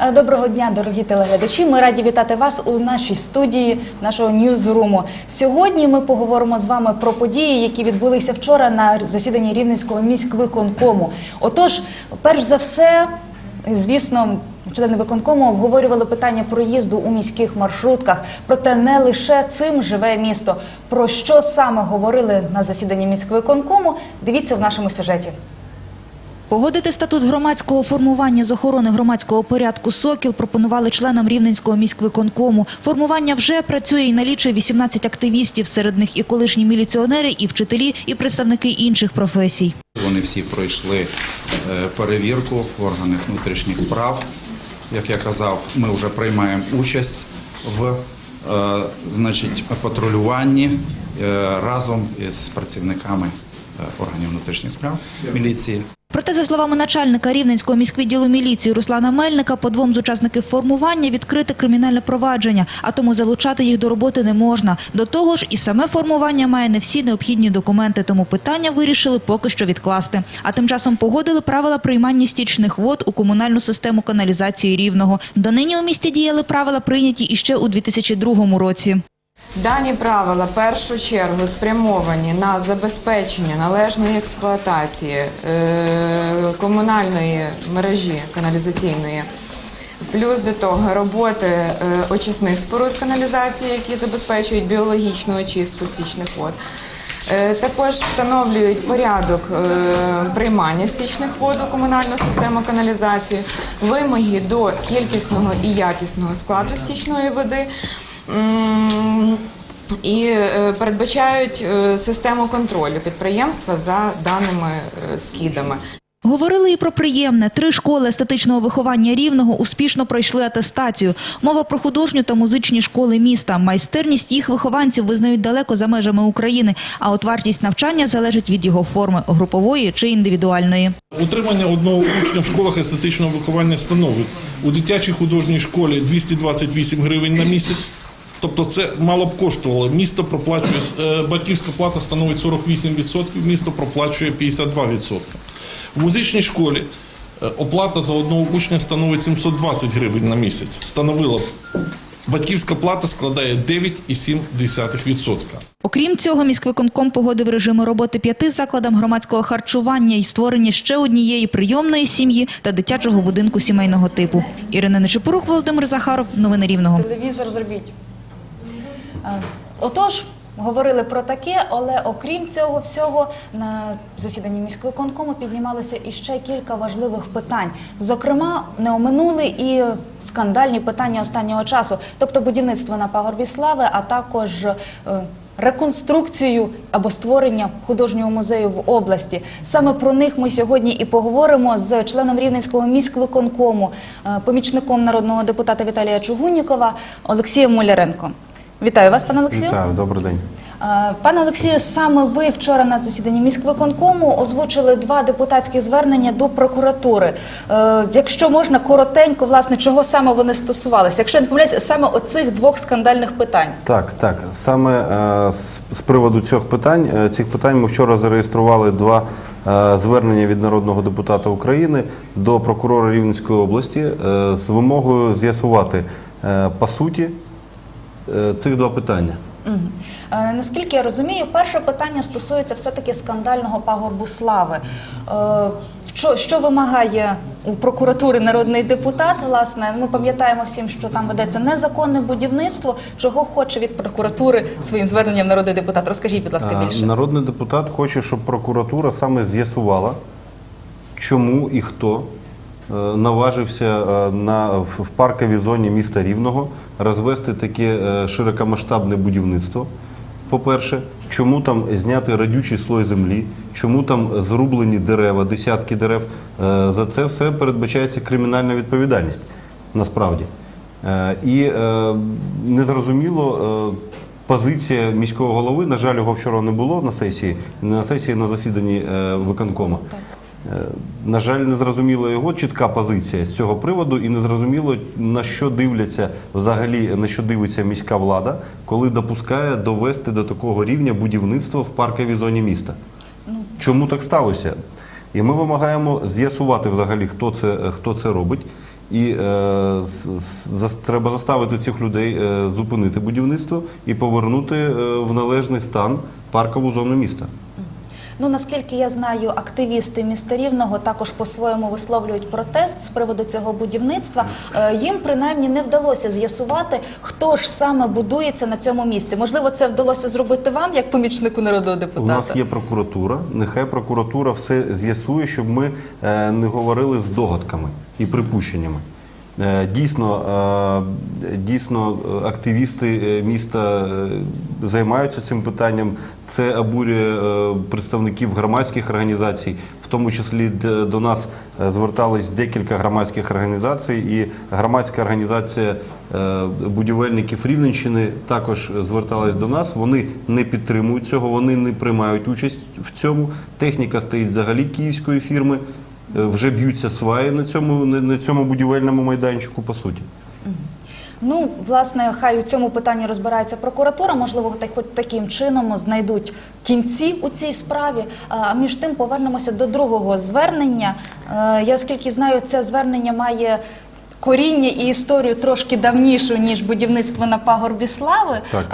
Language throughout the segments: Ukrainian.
Е, Доброго дня, дорогі телеглядачі. Ми раді вітати вас у нашій студії нашого ньюзруму. Сьогодні ми поговоримо з вами про події, які відбулися вчора на засіданні Рівненського міськвиконкому. Отож, перш за все, звісно. Члени виконкому обговорювали питання проїзду у міських маршрутках. Проте не лише цим живе місто. Про що саме говорили на засіданні міськвиконкому? Дивіться в нашому сюжеті. Погодити статут громадського формування з охорони громадського порядку «Сокіл» пропонували членам Рівненського міськвиконкому. Формування вже працює і налічує 18 активістів, серед них і колишні міліціонери, і вчителі, і представники інших професій. Вони всі пройшли е, перевірку в органах внутрішніх справ. Як я казав, ми вже приймаємо участь в е, значить, патрулюванні е, разом із працівниками органів внутрішніх справ міліції. Проте, за словами начальника Рівненського міськвідділу міліції Руслана Мельника, по двом з учасників формування відкрите кримінальне провадження, а тому залучати їх до роботи не можна. До того ж, і саме формування має не всі необхідні документи, тому питання вирішили поки що відкласти. А тим часом погодили правила приймання стічних вод у комунальну систему каналізації Рівного. Донині у місті діяли правила, прийняті іще у 2002 році. Дані правила в першу чергу спрямовані на забезпечення належної експлуатації е, комунальної мережі каналізаційної. Плюс до того роботи е, очисних споруд каналізації, які забезпечують біологічну очистку стічних вод. Е, Також встановлюють порядок приймання стічних вод у комунальну систему каналізації, вимоги до кількісного і якісного складу стічної води. І е, передбачають е, систему контролю підприємства за даними е, скидами. Говорили і про приємне. Три школи естетичного виховання рівного успішно пройшли атестацію. Мова про художню та музичні школи міста. Майстерність їх вихованців визнають далеко за межами України. А от вартість навчання залежить від його форми групової чи індивідуальної. Утримання одного учня в школах естетичного виховання становить у дитячій художній школі 228 гривень на місяць. Тобто це мало б коштувало. Місто проплачує, е, батьківська плата становить 48%, місто проплачує 52%. В музичній школі е, оплата за одного учня становить 720 гривень на місяць. Становила б. Батьківська плата складає 9,7%. Окрім цього, міськвиконком погодив режими роботи п'яти закладам громадського харчування і створення ще однієї прийомної сім'ї та дитячого будинку сімейного типу. Ірина Нечепорук, Володимир Захаров. Новини Рівного. Телевізор зробіть. Отож, говорили про таке, але окрім цього всього, на засіданні міськвиконкому піднімалося іще кілька важливих питань. Зокрема, не оминули і скандальні питання останнього часу, тобто будівництво на пагорбі слави, а також е, реконструкцію або створення художнього музею в області. Саме про них ми сьогодні і поговоримо з членом Рівненського міськвиконкому, е, помічником народного депутата Віталія Чугунікова Олексієм Муляренко. Вітаю вас, пане Олексію. Вітаю, добрий день. Пане Олексію, саме ви вчора на засіданні міськвиконкому озвучили два депутатські звернення до прокуратури. Е, Якщо можна коротенько, власне, чого саме вони стосувалися? Якщо я не помиляюся, саме оцих двох скандальних питань. Так, так. Саме е, з, приводу цих питань, е, цих питань ми вчора зареєстрували два звернення від народного депутата України до прокурора Рівненської області з вимогою з'ясувати по суті цих два питання. Е, Наскільки я розумію, перше питання стосується все-таки скандального пагорбу слави. Е, Що, що вимагає у прокуратури народний депутат? Власне, ми пам'ятаємо всім, що там ведеться незаконне будівництво. Чого хоче від прокуратури своїм зверненням народний депутат? Розкажіть, будь ласка, Е, більше. Народний депутат хоче, щоб прокуратура саме з'ясувала, чому і хто е, наважився е, на, в парковій зоні міста Рівного розвести таке е, широкомасштабне будівництво. По-перше, чому там зняти радючий слой землі, чому там зрублені дерева, десятки дерев. Е, За це все передбачається кримінальна відповідальність насправді. Е, І е, незрозуміло е, позиція міського голови. На жаль, його вчора не було на сесії, не на сесії, на засіданні е, виконкома. Е, На жаль, не зрозуміла його чітка позиція з цього приводу, і не зрозуміло на що дивляться взагалі на що дивиться міська влада, коли допускає довести до такого рівня будівництво в парковій зоні міста. Чому так сталося? І ми вимагаємо з'ясувати взагалі, хто це, хто це робить. І е, з- з- треба заставити цих людей е, зупинити будівництво і повернути е, в належний стан паркову зону міста. Ну наскільки я знаю, активісти міста Рівного також по-своєму висловлюють протест з приводу цього будівництва. Е, Їм принаймні не вдалося з'ясувати, хто ж саме будується на цьому місці. Можливо, це вдалося зробити вам як помічнику народного У нас є прокуратура. Нехай прокуратура все з'ясує, щоб ми е, не говорили з догадками і припущеннями. Е, Дійсно, дійсно, активісти міста займаються цим питанням. Це обурює е, представників громадських організацій, в тому числі до нас е, звертались декілька громадських організацій, і громадська організація е, будівельників Рівненщини також зверталась до нас. Вони не підтримують цього, вони не приймають участь в цьому. Техніка стоїть взагалі київської фірми. Вже б'ються сваї на цьому на цьому будівельному майданчику. По суті, Ну, власне, хай у цьому питанні розбирається прокуратура. Можливо, так хоч таким чином знайдуть кінці у цій справі. А між тим повернемося до другого звернення. Е, Я оскільки знаю, це звернення має. Коріння і історію трошки давнішу ніж будівництво на пагорбі слави. Так.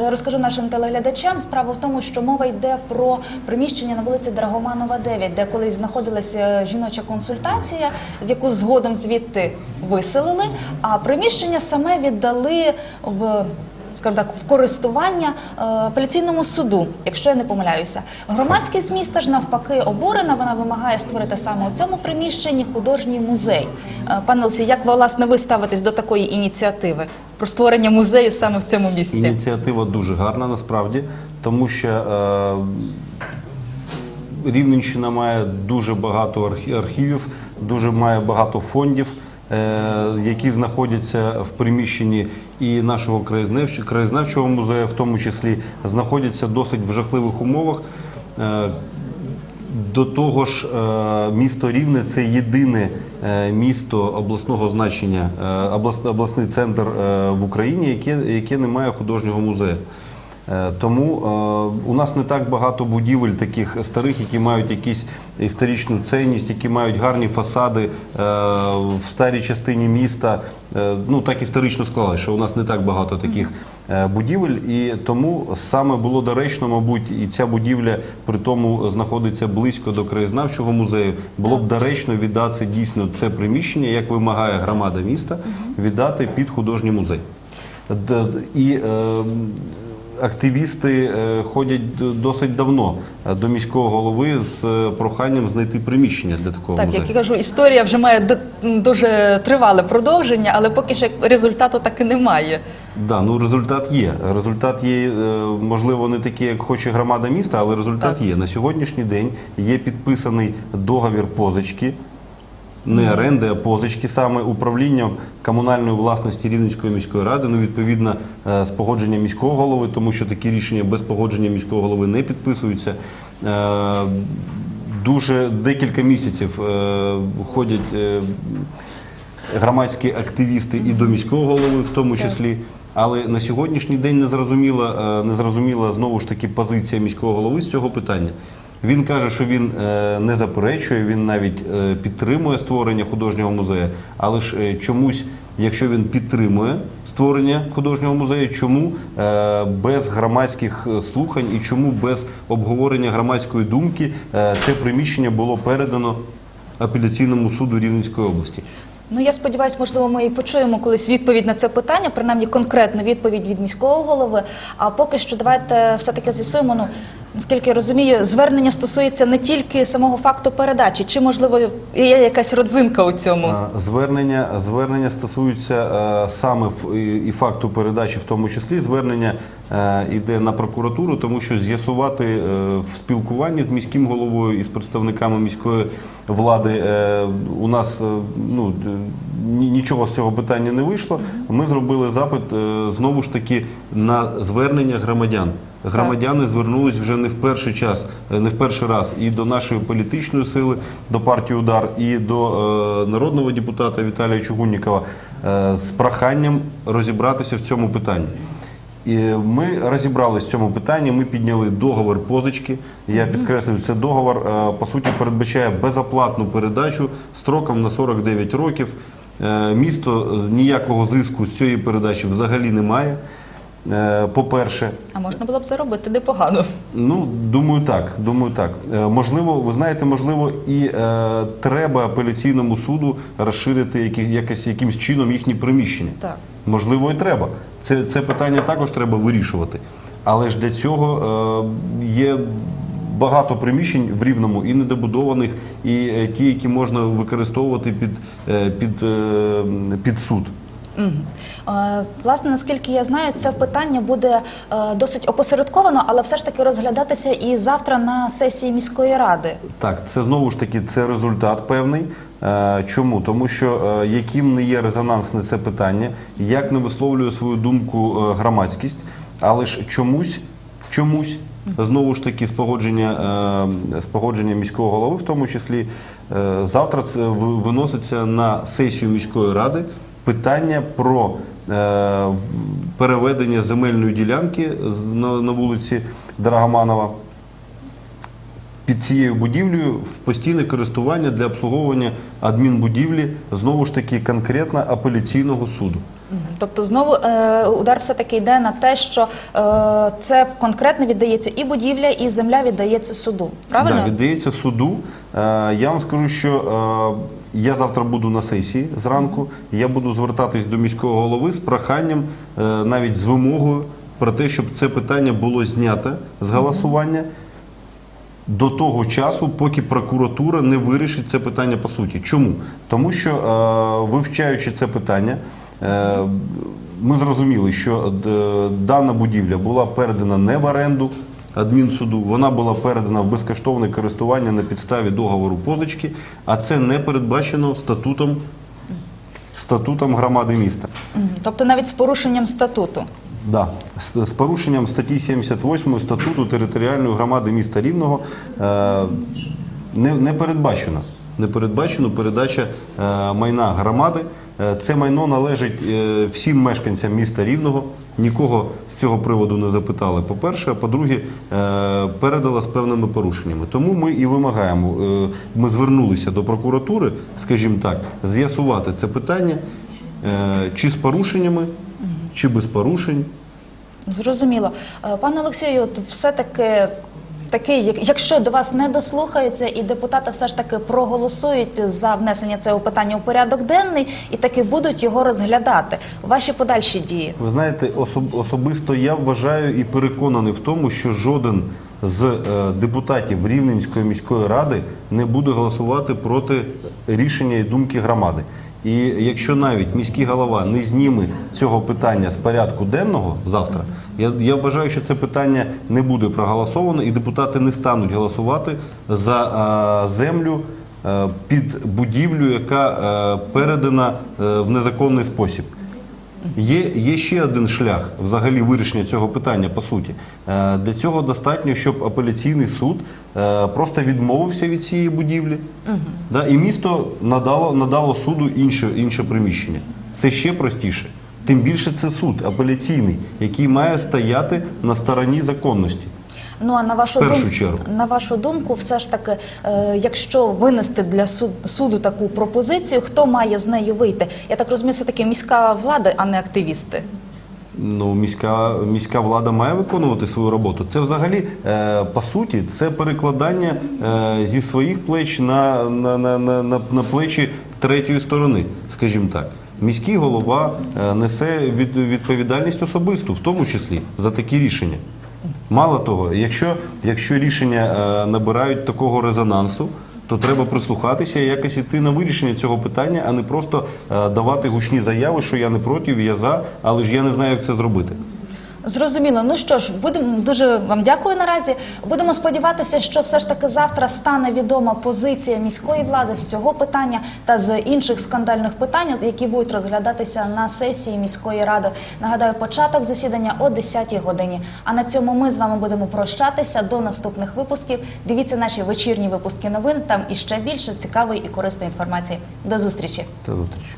Е, Розкажу нашим телеглядачам. Справа в тому, що мова йде про приміщення на вулиці Драгоманова, 9, де колись знаходилася жіноча консультація, з яку згодом звідти виселили. А приміщення саме віддали в. Скажімо так, в користування е, апеляційному суду, якщо я не помиляюся. Громадськість міста ж навпаки обурена. Вона вимагає створити саме у цьому приміщенні художній музей. Е, Пане Олексій, як ви власне ви ставитесь до такої ініціативи про створення музею саме в цьому місці? ініціатива дуже гарна насправді, тому що е, Рівненщина має дуже багато архівів, дуже має багато фондів. Е, Які знаходяться в приміщенні і нашого краєзнавчого, музею, в тому числі знаходяться досить в жахливих умовах. Е, До того ж, е, місто Рівне це єдине місто обласного значення, облас- обласний центр в Україні, яке, яке не має художнього музею. Е, Тому е, у нас не так багато будівель таких старих, які мають якусь історичну цінність, які мають гарні фасади е, в старій частині міста. Ну так історично склалося, що у нас не так багато таких будівель, і тому саме було доречно, мабуть, і ця будівля при тому знаходиться близько до краєзнавчого музею. Було б доречно віддати дійсно це приміщення, як вимагає громада міста, віддати під художній музей. І е, активісти е, ходять досить давно е, до міського голови з е, проханням знайти приміщення для такого Так, музею. як я кажу, історія вже має дуже тривале продовження, але поки що результату так і немає. Да, ну результат є. Результат є, можливо, не такий, як хоче громада міста, але результат Так. є. На сьогоднішній день є підписаний договір позички. Не оренди, а позички саме управлінням комунальної власності Рівненської міської ради, ну відповідно е, з погодження міського голови, тому що такі рішення без погодження міського голови не підписуються. Е, Дуже декілька місяців е, ходять громадські активісти і до міського голови, в тому числі. Але на сьогоднішній день не зрозуміла, не зрозуміла знову ж таки позиція міського голови з цього питання. Він каже, що він е, не заперечує, він навіть е, підтримує створення художнього музею, але ж е, чомусь, якщо він підтримує створення художнього музею, чому без громадських слухань і чому без обговорення громадської думки це приміщення було передано апеляційному суду Рівненської області? Ну я сподіваюся, можливо, ми і почуємо колись відповідь на це питання, принаймні конкретну відповідь від міського голови. А поки що давайте все-таки з'ясуємо. Ну наскільки я розумію, звернення стосується не тільки самого факту передачі, чи можливо є якась родзинка у цьому? Звернення, звернення стосуються е, саме і- факту передачі, в тому числі звернення е, йде на прокуратуру, тому що з'ясувати е, в спілкуванні з міським головою і з представниками міської влади е, у нас е, ну, нічого з цього питання не вийшло. Ми зробили запит е, знову ж таки на звернення громадян. Громадяни звернулись вже не в перший час, е, не в перший раз і до нашої політичної сили, до партії Удар, і до е, народного депутата Віталія Чугуннікова е, з проханням розібратися в цьому питанні. І ми розібралися в цьому питанні. Ми підняли договор позички. Я підкреслюю, це договор е, по суті передбачає безоплатну передачу строком на 49 років. Е, Місто ніякого зиску з цієї передачі взагалі не має. Е, По-перше, А можна було б заробити непогано. Ну, думаю, так. Думаю, так. Е, можливо, ви знаєте, можливо, і е, треба апеляційному суду розширити які, якось, якимсь чином їхні приміщення. Так. Можливо, і треба. Це, це питання також треба вирішувати. Але ж для цього е, є багато приміщень в рівному і недобудованих, і е, ті, які можна використовувати під, е, під, е, під суд. Е, Власне, наскільки я знаю, це питання буде е, досить опосередковано, але все ж таки розглядатися і завтра на сесії міської ради. Так, це знову ж таки це результат певний. Е, Чому? Тому що яким не є резонансне це питання, як не висловлює свою думку громадськість, але ж чомусь, чомусь. Знову ж таки, з погодження, е, з погодження міського голови, в тому числі, завтра це виноситься на сесію міської ради питання про е, переведення земельної ділянки на, на вулиці Драгоманова під цією будівлею в постійне користування для обслуговування адмінбудівлі знову ж таки конкретно апеляційного суду. Тобто, знову е, удар все таки йде на те, що е, це конкретно віддається і будівля, і земля віддається суду. Правильно? Да, віддається суду. Е, Я вам скажу, що я завтра буду на сесії зранку. Я буду звертатись до міського голови з проханням, е, навіть з вимогою про те, щоб це питання було знято з голосування. До того часу, поки прокуратура не вирішить це питання по суті. Чому? Тому що, е, вивчаючи це питання, е, ми зрозуміли, що дана будівля була передана не в оренду адмінсуду, вона була передана в безкоштовне користування на підставі договору позички, а це не передбачено статутом, статутом громади міста. Тобто навіть з порушенням статуту. Да, з, з порушенням статті 78 статуту територіальної громади міста Рівного е, не, не передбачено. Не передбачено передача е, майна громади. Е, це майно належить е, всім мешканцям міста Рівного. Нікого з цього приводу не запитали. По-перше, а по-друге, е, передала з певними порушеннями. Тому ми і вимагаємо. е, ми звернулися до прокуратури, скажімо так, з'ясувати це питання, е, чи з порушеннями, чи без порушень. Зрозуміло. Пане Олексію, от все-таки такий, як- якщо до вас не дослухаються, і депутати все ж таки проголосують за внесення цього питання у порядок денний і таки будуть його розглядати. Ваші подальші дії. Ви знаєте, особ- особисто я вважаю і переконаний в тому, що жоден з е, депутатів Рівненської міської ради не буде голосувати проти рішення і думки громади. І якщо навіть міський голова не зніме цього питання з порядку денного завтра, я, я вважаю, що це питання не буде проголосовано, і депутати не стануть голосувати за е, землю е, під будівлю, яка е, передана е, в незаконний спосіб. Є, є ще один шлях взагалі вирішення цього питання по суті. Е, Для цього достатньо, щоб апеляційний суд е, просто відмовився від цієї будівлі, да, і місто надало, надало суду інше, інше приміщення. Це ще простіше. Тим більше це суд апеляційний, який має стояти на стороні законності. Ну а на вашу дум- чергу. на вашу думку, все ж таки, е, якщо винести для суд, суду таку пропозицію, хто має з нею вийти? Я так розумію, все таки міська влада, а не активісти. Ну, міська, міська влада має виконувати свою роботу. Це взагалі, е, по суті, це перекладання е, зі своїх плеч на, на, на, на, на, на плечі третьої сторони, скажімо так. Міський голова е, несе від, відповідальність особисту, в тому числі за такі рішення. Мало того, якщо, якщо рішення е, набирають такого резонансу, то треба прислухатися і якось іти на вирішення цього питання, а не просто е, давати гучні заяви, що я не проти, я за, але ж я не знаю, як це зробити. Зрозуміло. Ну що ж, будемо дуже вам дякую наразі. Будемо сподіватися, що все ж таки завтра стане відома позиція міської влади з цього питання та з інших скандальних питань, які будуть розглядатися на сесії міської ради. Нагадаю, початок засідання о 10-й годині. А на цьому ми з вами будемо прощатися до наступних випусків. Дивіться наші вечірні випуски новин. Там іще більше цікавої і корисної інформації. До зустрічі. До зустрічі.